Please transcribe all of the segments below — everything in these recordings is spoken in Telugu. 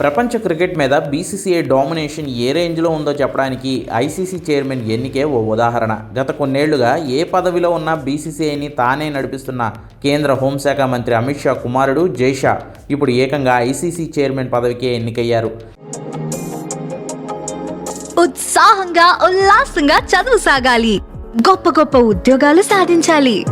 ప్రపంచ క్రికెట్ మీద బీసీసీఐ డామినేషన్ ఏ రేంజ్లో ఉందో చెప్పడానికి ఐసీసీ చైర్మన్ ఎన్నికే ఓ ఉదాహరణ. గత కొన్నేళ్ళుగా ఏ పదవిలో ఉన్న బీసీసీఐని తానే నడిపిస్తున్న కేంద్ర హోంశాఖ మంత్రి అమిత్ షా కుమారుడు జైషా ఇప్పుడు ఏకంగా ఐసీసీ చైర్మన్ పదవికే ఎన్నికయ్యారు. ఉత్సాహంగా ఉల్లాసంగా చదువు సాగాలి. గొప్ప గొప్ప ఉద్యోగాలు సాధించాలి.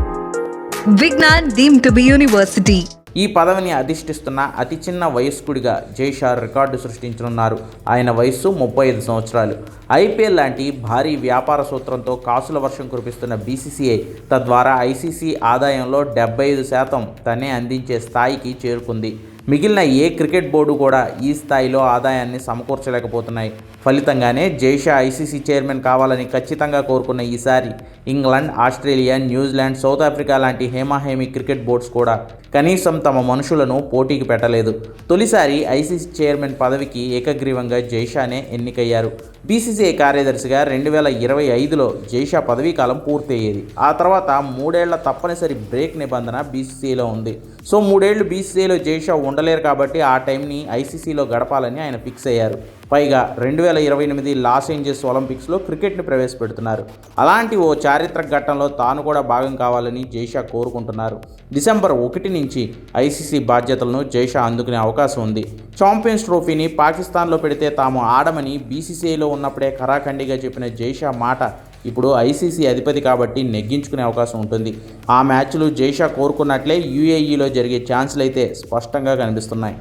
Vignan deem to be university. ఈ పదవిని అధిష్టిస్తున్న అతి చిన్న వయస్కుడిగా జైషా రికార్డు సృష్టించనున్నారు. ఆయన వయస్సు ముప్పై ఐదు సంవత్సరాలు. ఐపీఎల్ లాంటి భారీ వ్యాపార సూత్రంతో కాసుల వర్షం కురిపిస్తున్న బీసీసీఐ తద్వారా ఐసీసీ ఆదాయంలో డెబ్బై ఐదు శాతం తనే అందించే స్థాయికి చేరుకుంది. మిగిలిన ఏ క్రికెట్ బోర్డు కూడా ఈ స్థాయిలో ఆదాయాన్ని సమకూర్చలేకపోతున్నాయి. ఫలితంగానే జైషా ఐసీసీ చైర్మన్ కావాలని ఖచ్చితంగా కోరుకున్న ఈసారి England Australia New Zealand South Africa లాంటి హేమాహేమి క్రికెట్ బోర్డ్స్ కూడా కనీసం తమ మనుషులను పోటీకి పెట్టలేదు. తొలిసారి ఐసీసీ చైర్మన్ పదవికి ఏకగ్రీవంగా జైషానే ఎన్నికయ్యారు. బీసీసీఐ కార్యదర్శిగా రెండు వేల ఇరవై ఐదులో జైషా పదవీ కాలం పూర్తయ్యేది. ఆ తర్వాత మూడేళ్ళ తప్పనిసరి బ్రేక్ నిబంధన బీసీసీలో ఉంది. సో మూడేళ్ళు బీసీసీఐలో జైషా ఉండలేరు కాబట్టి ఆ టైంని ఐసీసీలో గడపాలని ఆయన ఫిక్స్ అయ్యారు. పైగా రెండు వేల ఇరవై ఎనిమిది లాస్ ఏంజల్స్ ఒలింపిక్స్లో క్రికెట్ని ప్రవేశపెడుతున్నారు. అలాంటి ఓ చారిత్రక ఘట్టంలో తాను కూడా భాగం కావాలని జైషా కోరుకుంటున్నారు. డిసెంబర్ ఒకటి నుంచి ఐసీసీ బాధ్యతలను జైషా అందుకునే అవకాశం ఉంది. ఛాంపియన్స్ ట్రోఫీని పాకిస్తాన్లో పెడితే తాము ఆడమని బీసీసీఐలో ఉన్నప్పుడే ఖరాఖండిగా చెప్పిన జైషా మాట ఇప్పుడు ఐసీసీ అధిపతి కాబట్టి నెగ్గించుకునే అవకాశం ఉంటుంది. ఆ మ్యాచ్లు జైషా కోరుకున్నట్లే యూఏఈలో జరిగే ఛాన్సులు అయితే స్పష్టంగా కనిపిస్తున్నాయి.